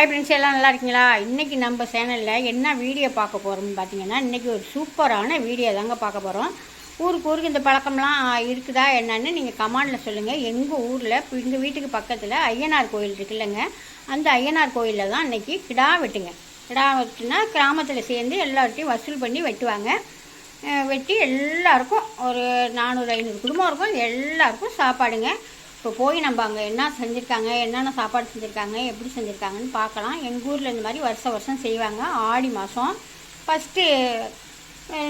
Hi friends எல்லாம் நல்லா இருக்கீங்களா? இன்றைக்கி நம்ம சேனலில் என்ன வீடியோ பார்க்க போகிறோம்னு பார்த்தீங்கன்னா இன்றைக்கி ஒரு சூப்பரான வீடியோ தாங்க பார்க்க போகிறோம் ஊருக்கு ஊருக்கு இந்த பழக்கம்லாம் இருக்குதா என்னன்னு நீங்கள் கமாண்டில் சொல்லுங்கள் எங்கள் ஊரில் எங்கள் வீட்டுக்கு பக்கத்தில் ஐயனார் கோயில் இருக்குல்லங்க. அந்த ஐயனார் கோயிலில் தான் இன்றைக்கி கிடா வெட்டுங்க. கிடா வெட்டுனா கிராமத்தில் சேர்ந்து எல்லார்ட்டையும் வசூல் பண்ணி வெட்டுவாங்க. வெட்டி எல்லாருக்கும் ஒரு நானூறு ஐநூறு குடும்பம் இருக்கும். எல்லாருக்கும் சாப்பாடுங்க. இப்போ போய் நம்ம அங்கே என்ன செஞ்சுருக்காங்க என்னென்ன சாப்பாடு செஞ்சுருக்காங்க எப்படி செஞ்சுருக்காங்கன்னு பார்க்கலாம். எங்கள் ஊரில் இந்த மாதிரி வருஷம் வருஷம் செய்வாங்க. ஆடி மாதம் ஃபஸ்ட்டு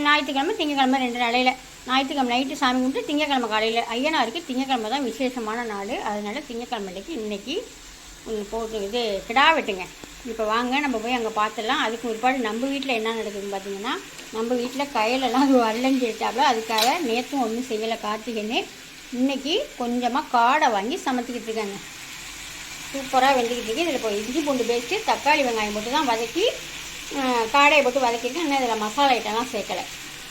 ஞாயிற்றுக்கிழமை திங்கக்கிழமை ரெண்டு நாளையில். ஞாயிற்றுக்கிழமை நைட்டு சாமி கும்பிட்டு திங்கக்கிழமை காலையில் ஐயனாருக்கு திங்கக்கிழமை தான் விசேஷமான நாள். அதனால் திங்கக்கிழமை அன்னைக்கு போட்டு இது கிடா வெட்டுங்க. இப்போ வாங்க நம்ம போய் அங்கே பார்த்துடலாம் அதுக்கு ஒருபாடு நம்ம வீட்டில் என்ன நடக்குதுன்னு பார்த்தீங்கன்னா நம்ம வீட்டில் கையிலலாம் அது வரலன்னு சொல்லிட்டாப்புல அதுக்காக நேற்றும் ஒன்றும் செய்யலை கார்த்திகைன்னு இன்னைக்கு கொஞ்சமாக காடை வாங்கி சமைச்சிக்கிட்டு இருக்காங்க. சூப்பராக வெந்துக்கிட்டு இருக்கு. இதில் இப்போ இஞ்சி பூண்டு பேஸ்ட்டு தக்காளி வெங்காயம் போட்டு தான் வதக்கி காடையை போட்டு வதக்கிட்டு இன்னும் இதில் மசாலா ஐட்டம்லாம் சேர்க்கலை.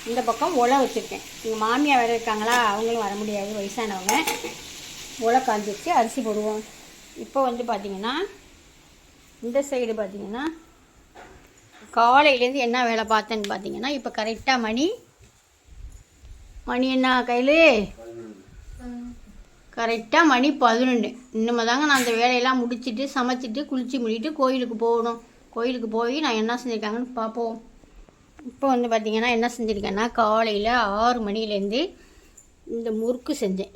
இந்த பக்கம் உலை வச்சுருக்கேன். எங்கள் மாமியார் வேறு இருக்காங்களா? அவங்களும் வர முடியாது. வயசானவங்க. உலை காஞ்சிச்சு அரிசி போடுவோம். இப்போ வந்து பார்த்திங்கன்னா இந்த சைடு பார்த்திங்கன்னா காலையிலேருந்து என்ன வேலை பார்த்தேன்னு பார்த்தீங்கன்னா இப்போ கரெக்டாக மணி மணி என்ன கையில்? கரெக்டாக மணி பதினொன்று இனிமே தாங்க நான் அந்த வேலையெல்லாம் முடிச்சிட்டு சமைச்சிட்டு குளிச்சு முடிட்டு கோயிலுக்கு போகணும். கோயிலுக்கு போய் நான் என்ன செஞ்சுருக்காங்கன்னு பார்ப்போம் இப்போ வந்து பார்த்திங்கன்னா என்ன செஞ்சுருக்கேன்னா காலையில் ஆறு மணிலேருந்து இந்த முறுக்கு செஞ்சேன்.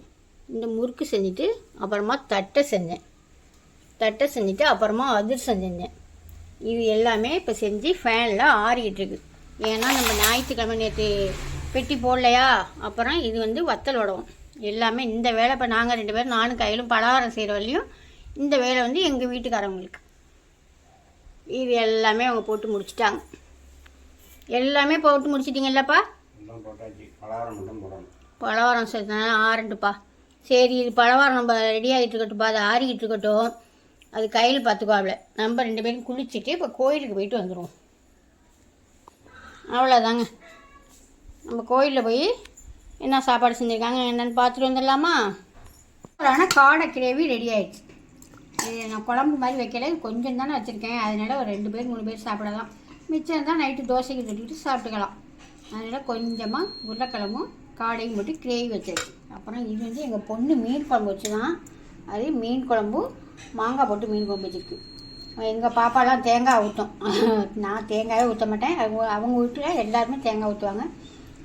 இந்த முறுக்கு செஞ்சுட்டு அப்புறமா தட்டை செஞ்சேன். தட்டை செஞ்சுட்டு அப்புறமா அதிர்சம் செஞ்சேன் இது எல்லாமே இப்போ செஞ்சு ஃபேனில் ஆறிக்கிட்டுருக்கு. ஏன்னா நம்ம ஞாயிற்றுக்கிழமை நேற்று பெட்டி போடலையா? அப்புறம் இது வந்து வத்தல் உடவும். எல்லாமே இந்த வேலை இப்போ நாங்கள் ரெண்டு பேரும் நானும் கையிலும் பலகாரம் செய்கிற வரையும் இந்த வேலை வந்து எங்கள் வீட்டுக்காரவங்களுக்கு. இது எல்லாமே அவங்க போட்டு முடிச்சிட்டாங்க. எல்லாமே போட்டு முடிச்சிட்டிங்கல்லப்பா? பலகாரம் பலவாரம் சேர்த்தா ஆரண்டுப்பா சரி இது பலவாரம் நம்ம ரெடி ஆகிட்டு இருக்கட்டும்ப்பா. அது ஆறிக்கிட்டு இருக்கட்டும். அது கையில் பார்த்துக்குவாப்ல நம்ம ரெண்டு பேரும் குளிச்சுட்டு இப்போ கோயிலுக்கு போயிட்டு வந்துடுவோம் அவ்வளோதாங்க நம்ம கோயிலில் போய் என்ன சாப்பாடு செஞ்சுருக்காங்க? என்னென்னு பார்த்துட்டு வந்துடலாமா? ஆனால் காடை கிரேவி ரெடி ஆயிடுச்சு. இது நான் குழம்பு மாதிரி வைக்கல. கொஞ்சம் தானே வச்சுருக்கேன். அதனால ஒரு ரெண்டு பேர் மூணு பேர் சாப்பிடலாம். மிச்சம் தான் நைட்டு தோசைக்கு தொட்டிட்டு சாப்பிட்டுக்கலாம். அதனால் கொஞ்சமாக உருளைக்கிழமும் காடையும் போட்டு கிரேவி வச்சாச்சு. அப்புறம் இது வந்து எங்கள் பொண்ணு மீன் குழம்பு வச்சு தான் அது மீன் குழம்பு மாங்காய் போட்டு மீன் குழம்பு வச்சுருக்கு. எங்கள் பாப்பாலாம் தேங்காய் ஊற்றும் நான் தேங்காயே ஊற்ற மாட்டேன். அவங்க அவங்க வீட்டில் எல்லாருமே தேங்காய் ஊற்றுவாங்க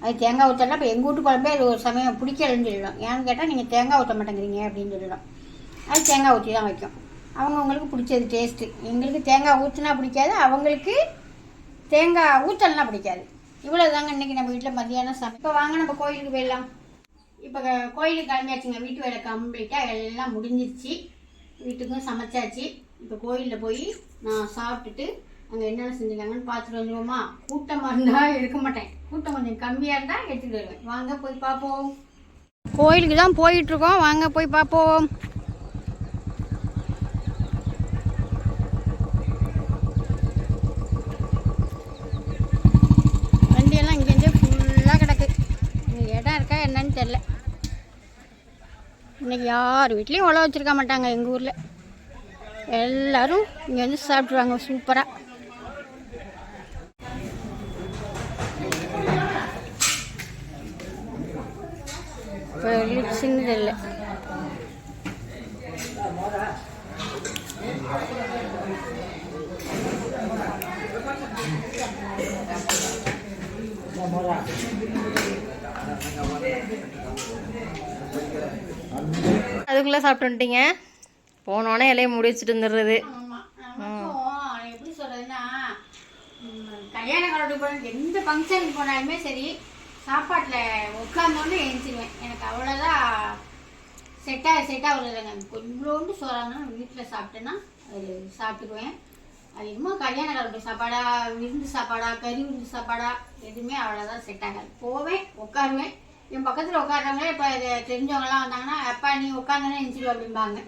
அது தேங்காய் ஊற்றலாம் இப்போ எங்கள் வீட்டு குழம்பே அது ஒரு சமயம் பிடிக்கலன்னு சொல்லிடும். ஏன்னு கேட்டால் நீங்கள் தேங்காய் ஊற்ற மாட்டேங்கிறீங்க அப்படின்னு சொல்லிடும். அது தேங்காய் ஊற்றி தான் வைக்கும். அவங்கவுங்களுக்கு பிடிச்சது டேஸ்ட்டு எங்களுக்கு தேங்காய் ஊற்றினா பிடிக்காது அவங்களுக்கு தேங்காய் ஊற்றலனா பிடிக்காது. இவ்வளோ தாங்க இன்றைக்கி நம்ம வீட்டில் மத்தியானம் சமை இப்போ வாங்க நம்ம கோயிலுக்கு போயிடலாம். இப்போ கோயிலுக்கு கிளம்பியாச்சுங்க. வீட்டு வேலை கம்ப்ளீட்டாக எல்லாம் முடிஞ்சிருச்சு. வீட்டுக்கும் சமைச்சாச்சு. இப்போ கோயிலில் போய் நான் சாப்பிட்டுட்டு அங்கே என்னென்ன செஞ்சுருக்காங்கன்னு பார்த்துட்டு வந்துருவோமா? கூட்டமாக இருந்தால் எடுக்க மாட்டேன். கூட்டம் கொஞ்சம் கம்மியாக இருந்தால் எடுத்துகிட்டு வருவேன். வாங்க போய் பார்ப்போம். கோயிலுக்கு தான் போயிட்டுருக்கோம். வாங்க போய் பார்ப்போம். வண்டியெல்லாம் இங்கேருந்து ஃபுல்லாக கிடக்கு. இடம் இருக்கா என்னன்னு தெரில இன்னைக்கு யார் வீட்லேயும் உழவு வச்சுருக்க மாட்டாங்க எங்கள் ஊரில். எல்லோரும் இங்கே வந்து சாப்பிட்ருவாங்க சூப்பராக இப்போ சின்னது இல்லை. அதுக்குள்ளே சாப்பிட்டு வந்துட்டீங்க? போனோடனே இலையை முடி வச்சுட்டு வந்துடுறது. எப்படி சொல்றதுன்னா கல்யாண காலத்துக்கு போன எந்த ஃபங்க்ஷனுக்கு போனாலுமே சரி சாப்பாட்டில் உட்காந்தோன்னு எழுந்திருவேன் எனக்கு அவ்வளோதான் செட்டாக செட்டாக உள்ளதுங்க கொஞ்சோண்டு சோறாங்கன்னா வீட்டில் சாப்பிட்டேன்னா அது சாப்பிட்டுக்குவேன் அது இன்னும் கல்யாண காலத்து சாப்பாடா விருந்து சாப்பாடா கறி விருந்து சாப்பாடா எதுவுமே அவ்வளோதான் செட் ஆகாது. போவேன் உட்காருவேன். என் பக்கத்தில் உட்காடுறவங்களே இப்போ தெரிஞ்சவங்கலாம் வந்தாங்கன்னா அப்பா நீ உட்காந்தோன்னே எழுந்திருவ அப்படிம்பாங்க.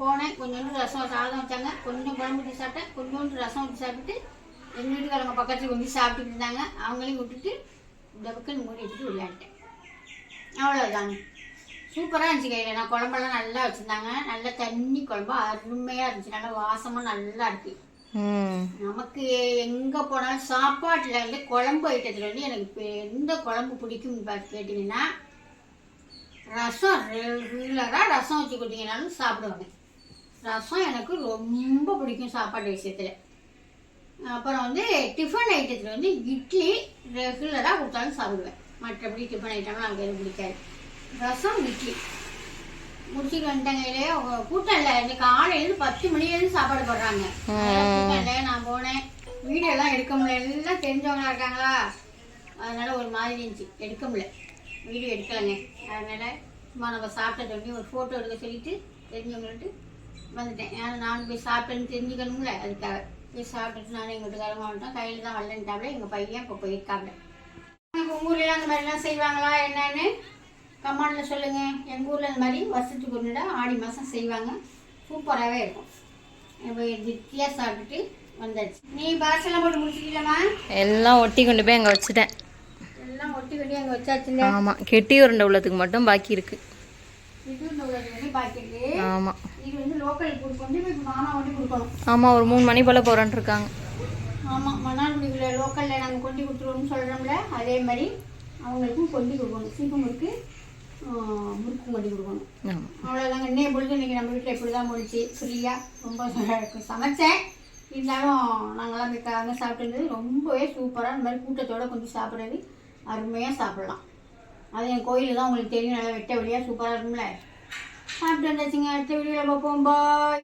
போனேன் கொஞ்சோண்டு ரசம் சாதம் வச்சாங்க. கொஞ்சம் குழம்பு ஊற்றி சாப்பிட்டேன். கொஞ்சோண்டு ரசம் ஊற்றி சாப்பிட்டு எங்கள் வீட்டுக்காரங்க பக்கத்தில் வந்து சாப்பிட்டுட்டு இருந்தாங்க. அவங்களையும் விட்டுட்டு இந்த பக்கம் மூடி எடுத்துட்டு விளையாண்டேன். அவ்வளோதாங்க சூப்பராக இருந்துச்சு கையில். நான் குழம்பெல்லாம் நல்லா வச்சுருந்தாங்க. நல்ல தண்ணி குழம்பு. அருமையாக இருந்துச்சு. நல்லா வாசமாக நல்லா இருக்கு. நமக்கு எங்கே போனாலும் சாப்பாட்டில் வந்து குழம்பு ஐட்டத்தில் வந்து எனக்கு இப்ப எந்த குழம்பு பிடிக்கும்னு பார்த்து கேட்டிங்கன்னா ரசம் ரெகுலராக ரசம் வச்சு கொடுத்தீங்கனாலும் சாப்பிடுவாங்க. ரசம் எனக்கு ரொம்ப பிடிக்கும் சாப்பாடு விஷயத்தில். அப்புறம் வந்து டிஃபன் ஐட்டத்தில் வந்து இட்லி ரெகுலராக கொடுத்தாலும் சாப்பிடுவேன். மற்றபடி டிஃபன் ஐட்டம்லாம் எனக்கு எதுவும் பிடிக்காது. ரசம் இட்லி. முடிச்சுட்டு வந்துட்டாங்க இல்லையா அவங்க கூட்டம் இல்லை. இந்த காலையிலேருந்து பத்து மணிலேருந்து சாப்பாடு போடுறாங்க. அதெல்லாம் கூட்டம் இல்லை நான் போனேன். வீடியோ எல்லாம் எடுக்க முடியல. எல்லாம் தெரிஞ்சவங்களா இருக்காங்களா? அதனால ஒரு மாதிரி இருந்துச்சு. எடுக்க முடியல. வீடியோ எடுக்கலைங்க. அதனால சும்மா நம்ம சாப்பிட்டது ஒண்ணி ஒரு ஃபோட்டோ எடுக்க சொல்லிட்டு தெரிஞ்சவங்கள்ட்டு வந்துட்டேன். ஏன்னா நானும் போய் சாப்பிட்டேன்னு தெரிஞ்சுக்கணும்ல அதுக்காக. போய் சாப்பிட்டுட்டு நானும் எங்கள் வீட்டுக்காரங்க வந்துட்டோம். கையில் தான் வரலன்ட்டாப்ல எங்கள் பையன் இப்போ போயிருக்காப்ல உங்கள் ஊர்ல அந்த மாதிரிலாம் செய்வாங்களா? என்னன்னு கமெண்ட்ல சொல்லுங்க. எங்கள் ஊரில் இந்த மாதிரி வருஷத்துக்கு தடவை ஆடி மாதம் செய்வாங்க. சூப்பராகவே இருக்கும். இப்போ திருப்தியாக சாப்பிட்டுட்டு வந்தாச்சு. நீ பாசெல்லாம் போட்டு முடிச்சிக்கலாமா எல்லாம் ஒட்டி கொண்டு போய் அங்கே வச்சுட்டேன். எல்லாம் ஒட்டி கட்டி அங்கே வச்சாச்சுங்க ஆமாம் கெட்டி உருண்டை உள்ளதுக்கு மட்டும் பாக்கி இருக்கு. கொடுக்கணும். ஆமாம் ஒரு மூணு மணி போல் போகிறோன்னு இருக்காங்க ஆமாம் மணால்குடியில் லோக்கலில் நாங்கள் கொண்டு கொடுத்துருவோம்னு சொல்கிறோம்ல அதே மாதிரி அவங்களுக்கும் கொண்டு கொடுக்கணும். சீப்பு முறுக்கு ஆ, முறுக்கும் கொண்டு கொடுக்கணும். ஆமாம் அவ்வளோதாங்க இன்னைய பொழுது இன்றைக்கி நம்ம வீட்டில் இப்படி தான் முடிச்சு ஃப்ரீயாக ரொம்ப சமைச்சேன். இருந்தாலும் நாங்களாம் போய் காங்க சாப்பிட்டு ரொம்பவே சூப்பராக இந்த மாதிரி கூட்டத்தோட கொஞ்சம் சாப்பிட்றது அருமையாக சாப்பிடலாம். அது என் கோயிலில் தான் உங்களுக்கு தெரியும். நல்லா வெட்ட சூப்பராக இருக்கும்ல. சாப்பிட்டு வந்தாச்சுங்க அடுத்த வீடியோவில் பார்ப்போம் பாய்